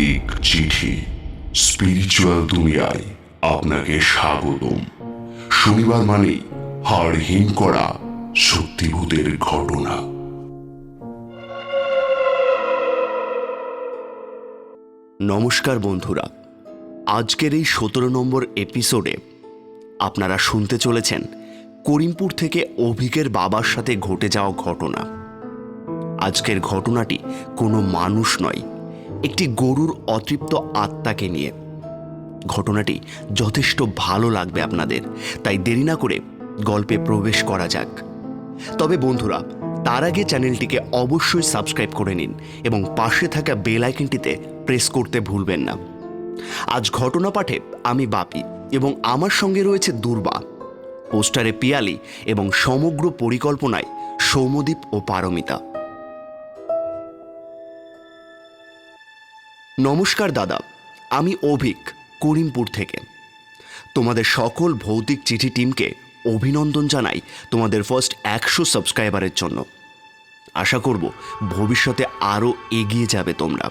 ভৌতিক চিঠি স্পিরিচুয়াল দুনিয়ায় আপনাকে স্বাগতম। শনিবার মানে হাড় হিম করা সত্যিভূতের ঘটনা। নমস্কার বন্ধুরা, আজকের এই সতেরো নম্বর এপিসোডে আপনারা শুনতে চলেছেন করিমপুর থেকে অভিকের বাবার সাথে ঘটে যাওয়া ঘটনা। আজকের ঘটনাটি কোনো মানুষ নয় একটি গরুর অতৃপ্ত আত্মাকে নিয়ে। ঘটনাটি যথেষ্ট ভালো লাগবে আপনাদের, তাই দেরি না করে গল্পে প্রবেশ করা যাক। তবে বন্ধুরা, তার আগে চ্যানেলটিকে অবশ্যই সাবস্ক্রাইব করে নিন এবং পাশে থাকা বেল আইকনটিতে প্রেস করতে ভুলবেন না। আজ ঘটনা পাঠে আমি বাপি এবং আমার সঙ্গে রয়েছে দুর্বা। পোস্টারে পিয়ালি এবং সমগ্র পরিকল্পনায় সৌমদীপ ও পারমিতা। নমস্কার দাদা, আমি অভিক, করিমপুর থেকে। তোমাদের সকল ভৌতিক চিঠি টিমকে অভিনন্দন জানাই তোমাদের ফার্স্ট একশো সাবস্ক্রাইবারের জন্য। আশা করব ভবিষ্যতে আরও এগিয়ে যাবে তোমরা।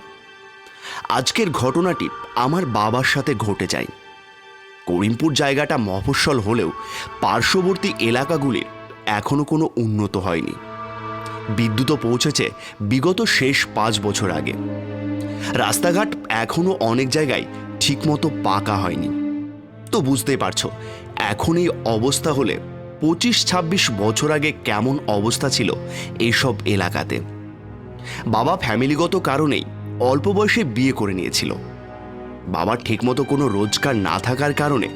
আজকের ঘটনাটি আমার বাবার সাথে ঘটে যায়। করিমপুর জায়গাটা মফস্বল হলেও পার্শ্ববর্তী এলাকাগুলির এখনও কোনো উন্নত হয়নি। বিদ্যুৎও পৌঁছেছে বিগত শেষ পাঁচ বছর আগে। রাস্তাঘাট এখনও অনেক জায়গায় ঠিকমতো পাকা হয়নি। তো বুঝতেই পারছ, এখন এই অবস্থা হলে পঁচিশ ছাব্বিশ বছর আগে কেমন অবস্থা ছিল এইসব এলাকাতে। বাবা ফ্যামিলিগত কারণেই অল্প বয়সে বিয়ে করে নিয়েছিল। বাবার ঠিকমতো কোনো রোজগার না থাকার কারণে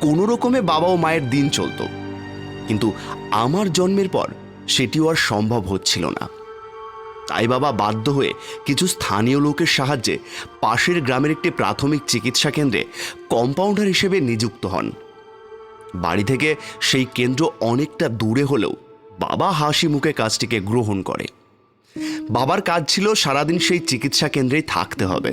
কোনো রকমে বাবা ও মায়ের দিন চলতো। কিন্তু আমার জন্মের পর সেটিও আর সম্ভব হচ্ছিল না। তাই বাবা বাধ্য হয়ে কিছু স্থানীয় লোকের সাহায্যে পাশের গ্রামের একটি প্রাথমিক চিকিৎসা কেন্দ্রে কম্পাউন্ডার হিসেবে নিযুক্ত হন। বাড়ি থেকে সেই কেন্দ্র অনেকটা দূরে হলেও বাবা হাসি মুখে কাজটিকে গ্রহণ করে। বাবার কাজ ছিল সারাদিন সেই চিকিৎসা কেন্দ্রেই থাকতে হবে।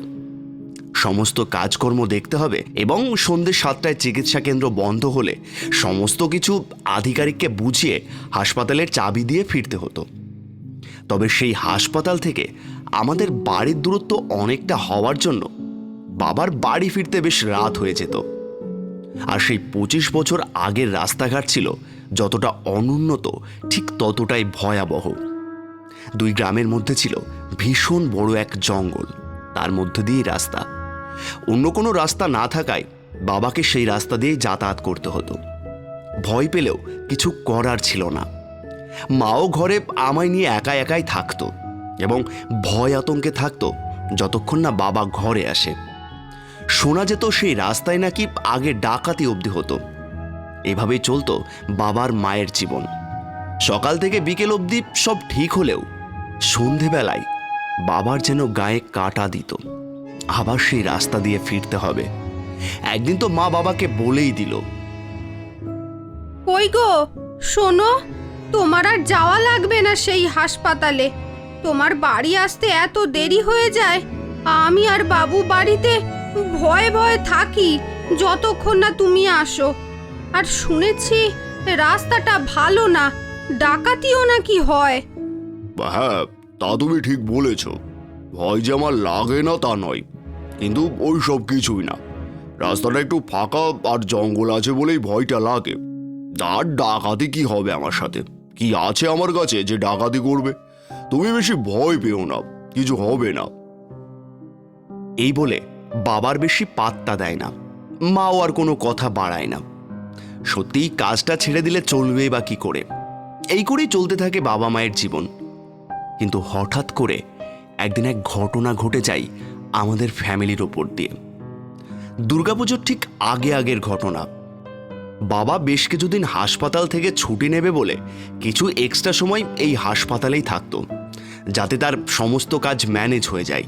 সমস্ত কাজকর্ম দেখতে হবে এবং সন্ধ্যে সাতটায় চিকিৎসা কেন্দ্র বন্ধ হলে সমস্ত কিছু আধিকারিককে বুঝিয়ে হাসপাতালের চাবি দিয়ে ফিরতে হতো। তবে সেই হাসপাতাল থেকে আমাদের বাড়ির দূরত্ব অনেকটা হওয়ার জন্য বাবার বাড়ি ফিরতে বেশ রাত হয়ে যেত। আর সেই পঁচিশ বছর আগের রাস্তাঘাট ছিল যতটা অনুন্নত, ঠিক ততটাই ভয়াবহ। দুই গ্রামের মধ্যে ছিল ভীষণ বড় এক জঙ্গল, তার মধ্যে দিয়েই রাস্তা। অন্য কোনো রাস্তা না থাকায় বাবাকে সেই রাস্তা দিয়েই যাতায়াত করতে হতো। ভয় পেলেও কিছু করার ছিল না। মাও ঘরে আমায় নিয়ে একা একাই থাকতো এবং ভয় আতঙ্কে থাকতো যতক্ষণ না বাবা ঘরে আসে। শোনা যেত সেই রাস্তায় নাকি আগে ডাকাতি অবধি হতো। এভাবেই চলতো বাবার মায়ের জীবন। সকাল থেকে বিকেল অবধি সব ঠিক হলেও সন্ধেবেলায় বাবার যেন গায়ে কাটা দিত। আবার সেই রাস্তা দিয়ে ফিরতে হবে। একদিন তো মা বাবাকে বলেই দিল। কই গো? শোনো। তোমার আর যাওয়া লাগবে না সেই হাসপাতালে। তোমার বাড়ি আসতে এত দেরি হয়ে যায়। আমি আর বাবু বাড়িতে ভয়ে ভয়ে থাকি, যতক্ষণ না তুমি আসো। আর শুনেছি রাস্তাটা ভালো না, ডাকাতিও নাকি হয়। হ্যাঁ তা তুমি ঠিক বলেছ। ভয় যে আমার লাগে না তা নয়, কিন্তু ওই সব কিছুই না। রাস্তাটা একটু ফাঁকা আর জঙ্গল আছে বলেই ভয়টা লাগে। আর ডাকাতি কি হবে আমার সাথে? কি আছে আমার কাছে যে ডাকাতি করবে? তুমি বেশি ভয় পেও না, কিছু হবে না। এই বলে বাবার বেশি পাত্তা দেয় না। মাও আর কোনো কথা বাড়ায় না। সত্যিই কাজটা ছেড়ে দিলে চলবেই বা কি করে? এই করেই চলতে থাকে বাবা মায়ের জীবন। কিন্তু হঠাৎ করে একদিন এক ঘটনা ঘটে যায় আমাদের ফ্যামিলির ওপর দিয়ে। দুর্গাপুজোর ঠিক আগে আগের ঘটনা। বাবা বেশ কিছুদিন হাসপাতাল থেকে ছুটি নেবে বলে কিছু এক্সট্রা সময় এই হাসপাতালেই থাকতো, যাতে তার সমস্ত কাজ ম্যানেজ হয়ে যায়।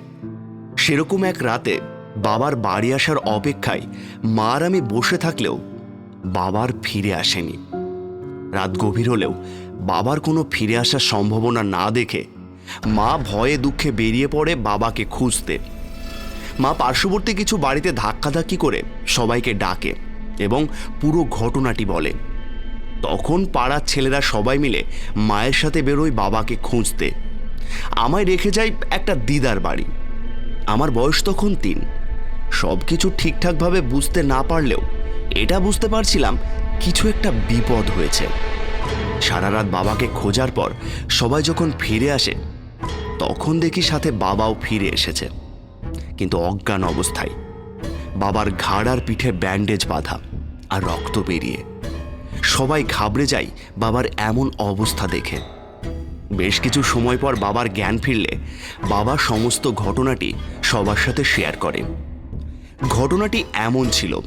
সেরকম এক রাতে বাবার বাড়ি আসার অপেক্ষায় মা আর আমি বসে থাকলেও বাবার ফিরে আসেনি। রাত গভীর হলেও বাবার কোনো ফিরে আসার সম্ভাবনা না দেখে মা ভয়ে দুঃখে বেরিয়ে পড়ে বাবাকে খুঁজতে। মা পার্শ্ববর্তী কিছু বাড়িতে ধাক্কাধাক্কি করে সবাইকে ডাকে। এবং পুরো ঘটনাটি বলে। তখন পাড়ার ছেলেরা সবাই মিলে মায়ের সাথে বেরোয় বাবাকে খুঁজতে। আমায় রেখে যায় একটা দিদার বাড়ি। আমার বয়স তখন তিন। সব কিছু ঠিকঠাকভাবে বুঝতে না পারলেও এটা বুঝতে পারছিলাম কিছু একটা বিপদ হয়েছে। সারা রাত বাবাকে খোঁজার পর সবাই যখন ফিরে আসে, তখন দেখি সাথে বাবাও ফিরে এসেছে। কিন্তু অজ্ঞান অবস্থায়। বাবার ঘাড় আর পিঠে ব্যান্ডেজ বাঁধা আর রক্ত বেরিয়ে। সবাই ঘাবড়ে যায় বাবার এমন অবস্থা দেখে। বেশ কিছু সময় পর বাবার জ্ঞান ফিরলে বাবা সমস্ত ঘটনাটি সবার সাথে শেয়ার করে। ঘটনাটি এমন ছিল,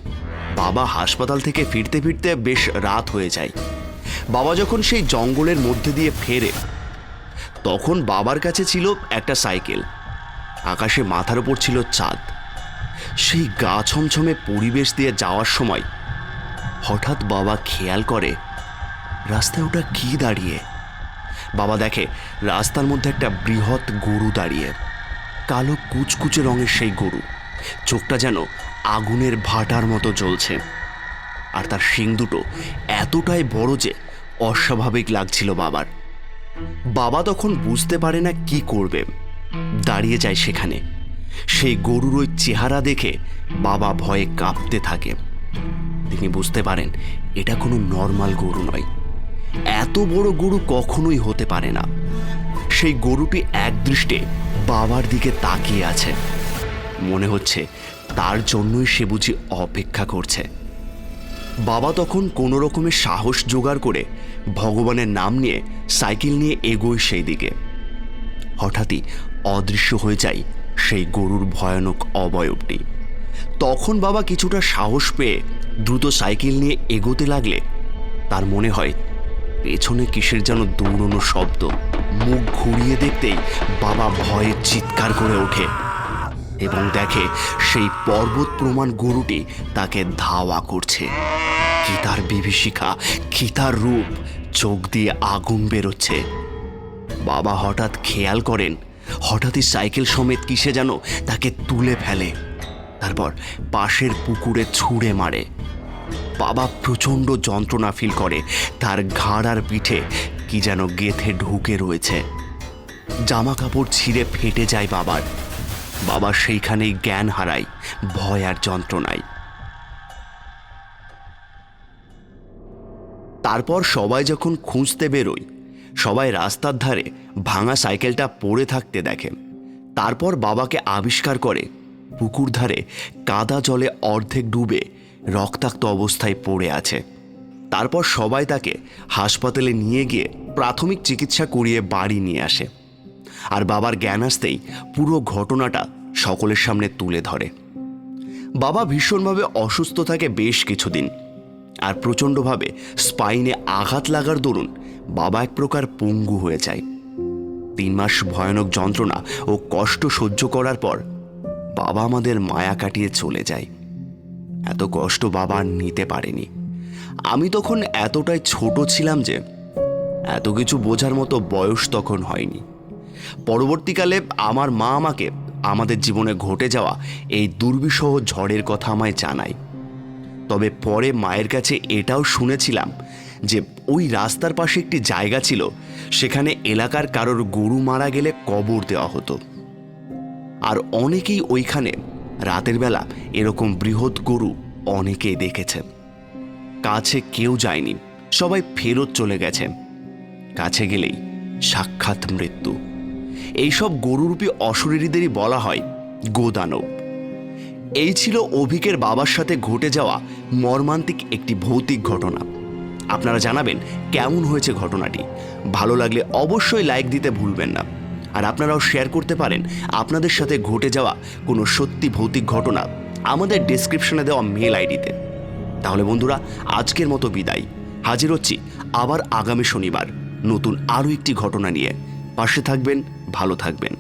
বাবা হাসপাতাল থেকে ফিরতে ফিরতে বেশ রাত হয়ে যায়। বাবা যখন সেই জঙ্গলের মধ্যে দিয়ে ফেরে, তখন বাবার কাছে ছিল একটা সাইকেল। আকাশে মাথার উপর ছিল চাঁদ। সেই গা ছমছমে পরিবেশ দিয়ে যাওয়ার সময় হঠাৎ বাবা খেয়াল করে রাস্তায় ওটা কি দাঁড়িয়ে? বাবা দেখে রাস্তার মধ্যে একটা বৃহৎ গরু দাঁড়িয়ে, কালো কুচকুচে রঙের সেই গরু। চোখটা যেন আগুনের ভাটার মতো জ্বলছে। আর তার শিং দুটো এতটাই বড় যে অস্বাভাবিক লাগছিল বাবার। বাবা তখন বুঝতে পারে না কি করবে। দাঁড়িয়ে যায় সেখানে। সেই গরুর ওই চেহারা দেখে বাবা ভয়ে কাঁপতে থাকে। তিনি বুঝতে পারেন, এটা কোনো নর্মাল গরু নয়। এত বড় গরু কখনোই হতে পারে না। সেই গরুটি একদৃষ্টে বাবার দিকে তাকিয়ে আছে। মনে হচ্ছে তার জন্যই সে বুঝি অপেক্ষা করছে। বাবা তখন কোনো রকমের সাহস জোগাড় করে ভগবানের নাম নিয়ে সাইকেল নিয়ে এগোয় সেই দিকে। হঠাৎই অদৃশ্য হয়ে যায় সেই গরুর ভয়ানক অবয়বটি তখন বাবা কিছুটা সাহস পেয়ে দ্রুত সাইকেল নিয়ে এগোতে লাগলে। তার মনে হয়, পেছনে কিসের যেন দৌড়নো শব্দ। মুখ ঘুরিয়ে দেখতেই বাবা ভয়ে চিৎকার করে ওঠে এবং দেখে সেই পর্বত প্রমাণ গরুটি তাকে ধাওয়া করছে। কি তার বিভীষিকা, কি তার রূপ, চোখ দিয়ে আগুন বেরোচ্ছে। বাবা হঠাৎ খেয়াল করেন হঠাৎই সাইকেল সমেত কিসে যেন তাকে তুলে ফেলে। তারপর পাশের পুকুরে ছুঁড়ে মারে। বাবা প্রচণ্ড যন্ত্রণা ফিল করে। তার ঘাড় আর পিঠে কি যেন গেথে ঢুকে রয়েছে। জামা কাপড় ছিঁড়ে ফেটে যায় বাবার। বাবা সেইখানেই জ্ঞান হারায়, ভয় আর যন্ত্রণায়। তারপর সবাই যখন খুঁজতে বেরোয় সবাই রাস্তার ধারে ভাঙা সাইকেলটা পড়ে থাকতে দেখে। তারপর বাবাকে আবিষ্কার করে, পুকুর ধারে কাদা জলে অর্ধেক ডুবে রক্তাক্ত অবস্থায় পড়ে আছে। তারপর সবাই তাকে হাসপাতালে নিয়ে গিয়ে প্রাথমিক চিকিৎসা করিয়ে বাড়ি নিয়ে আসে। আর বাবার জ্ঞান আসতেই পুরো ঘটনাটা সকলের সামনে তুলে ধরে। বাবা ভীষণভাবে অসুস্থ থাকে বেশ কিছুদিন। আর প্রচণ্ডভাবে স্পাইনে আঘাত লাগার দরুন বাবা এক প্রকার পঙ্গু হয়ে যায়। তিন মাস ভয়ানক যন্ত্রণা ও কষ্ট সহ্য করার পর বাবা আমাদের মায়া কাটিয়ে চলে যায়। এত কষ্ট বাবা নিতে পারেনি। আমি তখন এতটাই ছোট ছিলাম যে এত কিছু বোঝার মতো বয়স তখন হয়নি। পরবর্তীকালে আমার মা আমাকে আমাদের জীবনে ঘটে যাওয়া এই দুর্বিষহ ঝড়ের কথা আমায় জানায়। তবে পরে মায়ের কাছে এটাও শুনেছিলাম যে ওই রাস্তার পাশে একটি জায়গা ছিল। সেখানে এলাকার কারোর গরু মারা গেলে কবর দেওয়া হতো। আর অনেকেই ওইখানে রাতের বেলা এরকম বৃহৎ গরু অনেকেই দেখেছে। কাছে কেউ যায়নি, সবাই ফেরত চলে গেছে। কাছে গেলেই সাক্ষাৎ মৃত্যু। এইসব গরুরূপী অশরীরীদেরই বলা হয় গোদানব এই ছিল অভিকের বাবার সাথে ঘটে যাওয়া মর্মান্তিক একটি ভৌতিক ঘটনা। আপনারা জানাবেন কেমন হয়েছে ঘটনাটি। ভালো লাগলে অবশ্যই লাইক দিতে ভুলবেন না। আর আপনারাও শেয়ার করতে পারেন আপনাদের সাথে ঘটে যাওয়া কোনো সত্যি ভৌতিক ঘটনা আমাদের ডেসক্রিপশনে দেওয়া মেল আইডিতে তাহলে বন্ধুরা, আজকের মতো বিদায়। হাজির হচ্ছি আবার আগামী শনিবার নতুন আরও একটি ঘটনা নিয়ে। পাশে থাকবেন, ভালো থাকবেন।